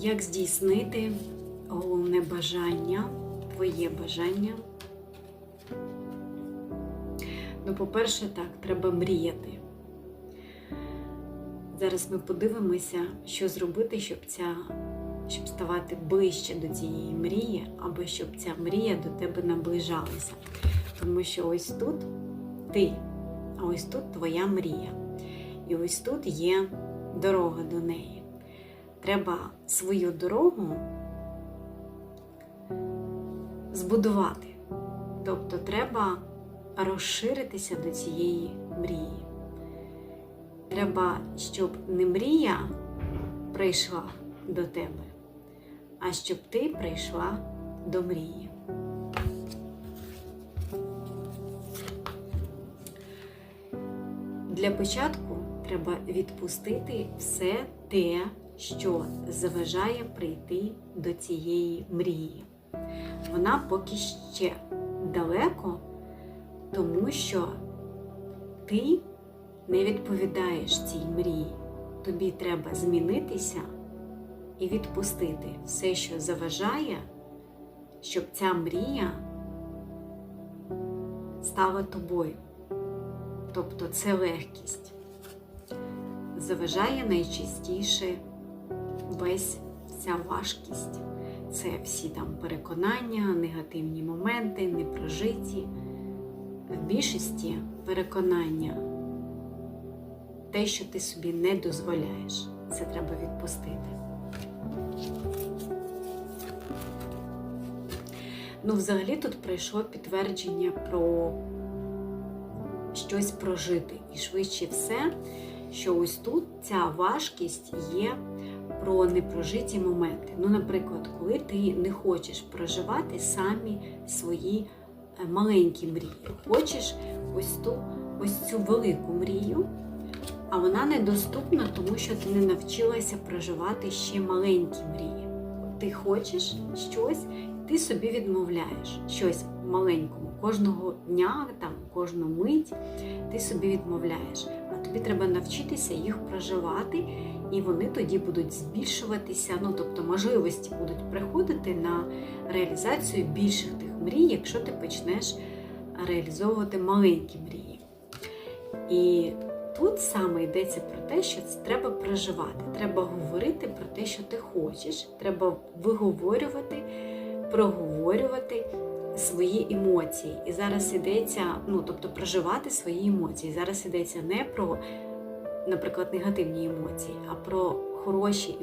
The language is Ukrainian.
Як здійснити головне бажання, твоє бажання? Ну, по-перше, так, треба мріяти. Зараз ми подивимося, що зробити, щоб ця, щоб ставати ближче до цієї мрії, або щоб ця мрія до тебе наближалася. Тому що ось тут ти, а ось тут твоя мрія. І ось тут є дорога до неї. Треба свою дорогу збудувати. Тобто треба розширитися до цієї мрії. Треба, щоб не мрія прийшла до тебе, а щоб ти прийшла до мрії. Для початку треба відпустити все те, що заважає прийти до цієї мрії. Вона поки ще далеко, тому що ти не відповідаєш цій мрії. Тобі треба змінитися і відпустити все, що заважає, щоб ця мрія стала тобою. Тобто це легкість. Заважає найчастіше весь вся важкість. Це всі там переконання, негативні моменти, непрожиті. В більшості переконання те, що ти собі не дозволяєш. Це треба відпустити. Ну, взагалі тут прийшло підтвердження про щось прожити. І швидше все, що ось тут ця важкість є про непрожиті моменти. Ну, наприклад, коли ти не хочеш проживати самі свої е, маленькі мрії, хочеш ось ту ось цю велику мрію, а вона недоступна, тому що ти не навчилася проживати ще маленькі мрії. Ти хочеш щось, ти собі відмовляєш щось маленькому. Кожного дня, там, кожну мить ти собі відмовляєш. Тобі треба навчитися їх проживати, і вони тоді будуть збільшуватися. Ну, тобто можливості будуть приходити на реалізацію більших тих мрій, якщо ти почнеш реалізовувати маленькі мрії. І тут саме йдеться про те, що це треба проживати. Треба говорити про те, що ти хочеш, треба виговорювати, проговорювати свої емоції. І зараз йдеться, ну тобто проживати свої емоції. Зараз йдеться не про, наприклад, негативні емоції, а про хороші